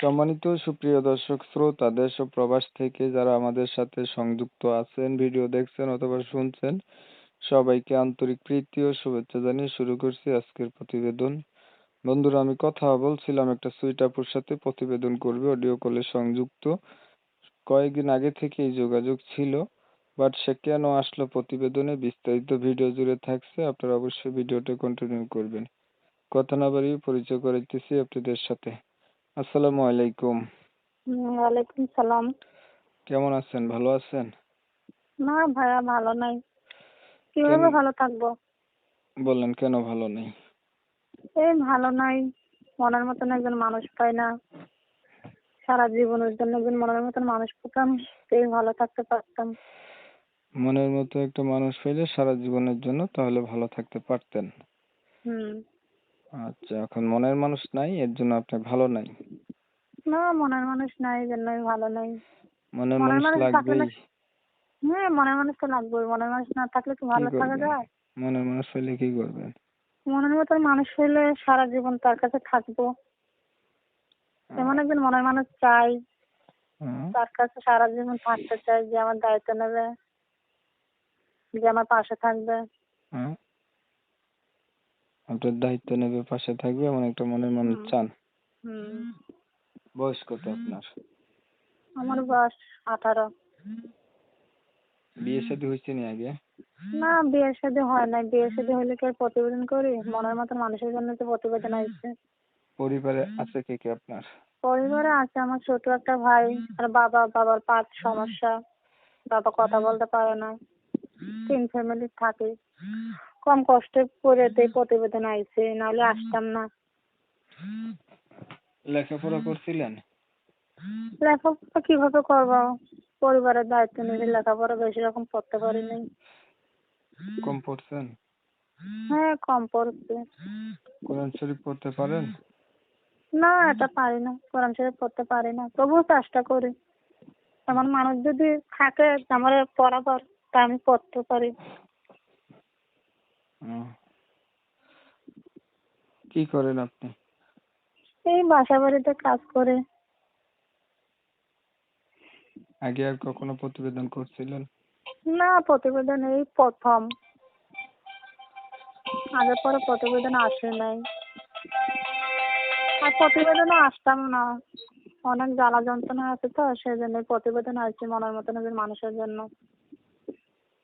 সম্মানিত সুপ্রিয় দর্শক শ্রোতা, দেশ ও প্রবাস থেকে যারা আমাদের সাথে সংযুক্ত আছেন, ভিডিও দেখছেন অথবা শুনছেন, সবাইকে আন্তরিক প্রীতি ও শুভেচ্ছা জানিয়ে শুরু করছি আজকের প্রতিবেদন। বন্ধুরা, আমি কথা বলছিলাম একটা সুইট আপুর সাথে, প্রতিবেদন করবে, অডিও কলে সংযুক্ত। কয়েকদিন আগে থেকেই যোগাযোগ ছিল, বাট সে কেন আসলো প্রতিবেদনে বিস্তারিত ভিডিও জুড়ে থাকছে, আপনারা অবশ্যই ভিডিওটা কন্টিনিউ করবেন। কথা না বাড়িয়ে পরিচয় করাইতেছি আপনাদের সাথে। আসসালামু আলাইকুম। ওয়ালাইকুম সালাম। কেমন আছেন? ভালো আছেন? না ভাইয়া ভালো নাই। কীভাবে ভালো থাকব? বললেন কেন ভালো নেই? এই ভালো নাই। মনের মতন একজন মানুষ পাই না। সারা জীবনের জন্য একজন মনের মতন মানুষ পেতাম সেই ভালো থাকতে পারতাম। মনের মতো একটা মানুষ পেলে সারা জীবনের জন্য তাহলে ভালো থাকতে পারতেন। হুম। আচ্ছা এখন মনের মানুষ নাই এর জন্য আপনি ভালো নাই? না মনের মানুষ নাই এই জন্যই ভালো নাই। মনের মানুষ লাগবেই। হ্যাঁ মনের মানুষ তো লাগবেই। মনের মানুষ না থাকলে কি ভালো থাকা? যায়? মনের মানুষ পেলে কি করবেন? মনের মতন মানুষ হইলে সারা জীবন তার কাছে থাকব। এমন একজন মনের মানুষ চাই তার কাছে সারা জীবন থাকতে চাই যে আমার দায়িত্ব নেবে যে আমার পাশে থাকবে। আপনার দায়িত্ব নেবে পাশে থাকবে এমন একটা মনের মানুষ চান। হুম। বয়স কত আপনার? আমার বয়স আঠারো। বিয়ে শাদী হয়েছে নি আগে? না বিয়ে শাদী হয় নাই। বিয়ে শাদী হলে কি আর প্রতিবেদন করি? মনের মতো মানুষের জন্য তো প্রতিবেদন আসছে। পরিবারে আছে কে কে আপনার? পরিবারে আছে আমার ছোট একটা ভাই আর বাবা বাবার পাঁচ সমস্যা। বাবা কথা বলতে পারে না। তিন ফ্যামিলি থাকে। কম কষ্টে করে তো প্রতিবেদন আইছে নাহলে আসতাম না। লেখাপড়া করছিলেন? লেখাপড়া কীভাবে করব? পরিবারের দায়িত্ব নিয়ে লেখাপড়া বেশি রকম পড়তে পারি নাই। কম পড়ছেন? হ্যাঁ কম পড়ছে। কোরআন শরীফ পড়তে পারেন? না এটা পারি না। কোরআন শরীফ পড়তে পারি না। তবুও চেষ্টা করি। আমার মানুষ যদি থাকে আমার পড়াবার তা আমি পড়তে পারি। কি করেন আপনি? এই বাসা বাড়িতে কাজ করে। আগে আর কখনো প্রতিবেদন করছিলেন? না প্রতিবেদন এই প্রথম। আগে পরে প্রতিবেদন আসে নাই। আর প্রতিবেদনও আসতাম না। অনেক জ্বালা যন্ত্রণা আছে তো সেই জন্য প্রতিবেদন আসছে মনের মতন একজন মানুষের জন্য।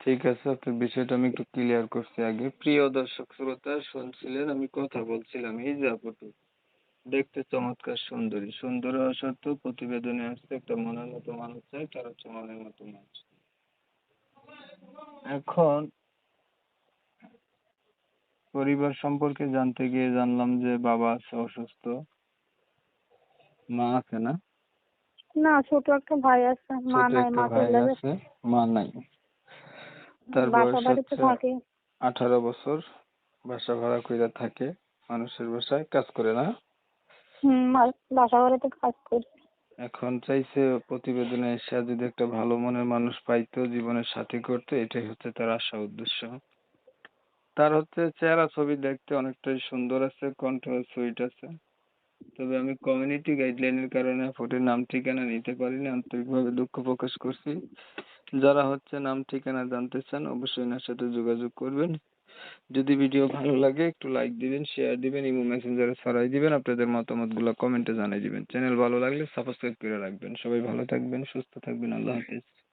ঠিক আছে আপনার বিষয়টা আমি একটু ক্লিয়ার করছি আগে। প্রিয় দর্শক শ্রোতা শুনছিলেন আমি কথা বলছিলাম। এই যে আপুটি দেখতে চমৎকার সুন্দরী। সুন্দর হওয়া সত্ত্বেও প্রতিবেদনে আসছে একটা মনের মতো মানুষ চাই তার হচ্ছে মনের মতো মানুষ। এখন পরিবার সম্পর্কে জানতে গিয়ে জানলাম যে বাবা আছে অসুস্থ। মা আছে না? না ছোট একটা ভাই আছে। মা ছোট নাই একটা মা ভাই চলে গেছে আছে মা নাই। তার বয়স হচ্ছে আঠারো বছর। বাসা ভাড়া কইরা থাকে। মানুষের বাসায় কাজ করে না। হুম বাসা বাড়িতে কাজ করি। এখন চাইছে প্রতিবেদনে এসে যদি একটা ভালো মনের মানুষ পাইতো জীবনের সাথী করতে এটাই হচ্ছে তার আশা উদ্দেশ্য। তার হচ্ছে চেহারা ছবি দেখতে অনেকটাই সুন্দর আছে কণ্ঠ সুইট আছে। তবে আমি কমিউনিটি গাইডলাইনের কারণে ফটোর নাম ঠিকানা নিতে পারিনি আন্তরিকভাবে দুঃখ প্রকাশ করছি। যারা হচ্ছে নাম, ঠিকানা জানতে চান, অবশ্যই এনার সাথে যোগাযোগ করবেন। যদি ভিডিও ভালো লাগে, একটু লাইক দিবেন শেয়ার দিবেন ইমো মেসেঞ্জারে ছড়াই দিবেন, আপনাদের মতামতগুলো কমেন্টে জানিয়ে দিবেন। চ্যানেল ভালো লাগলে সাবস্ক্রাইব করে রাখবেন। সবাই ভালো থাকবেন, সুস্থ থাকবেন, আল্লাহ হাফেজ।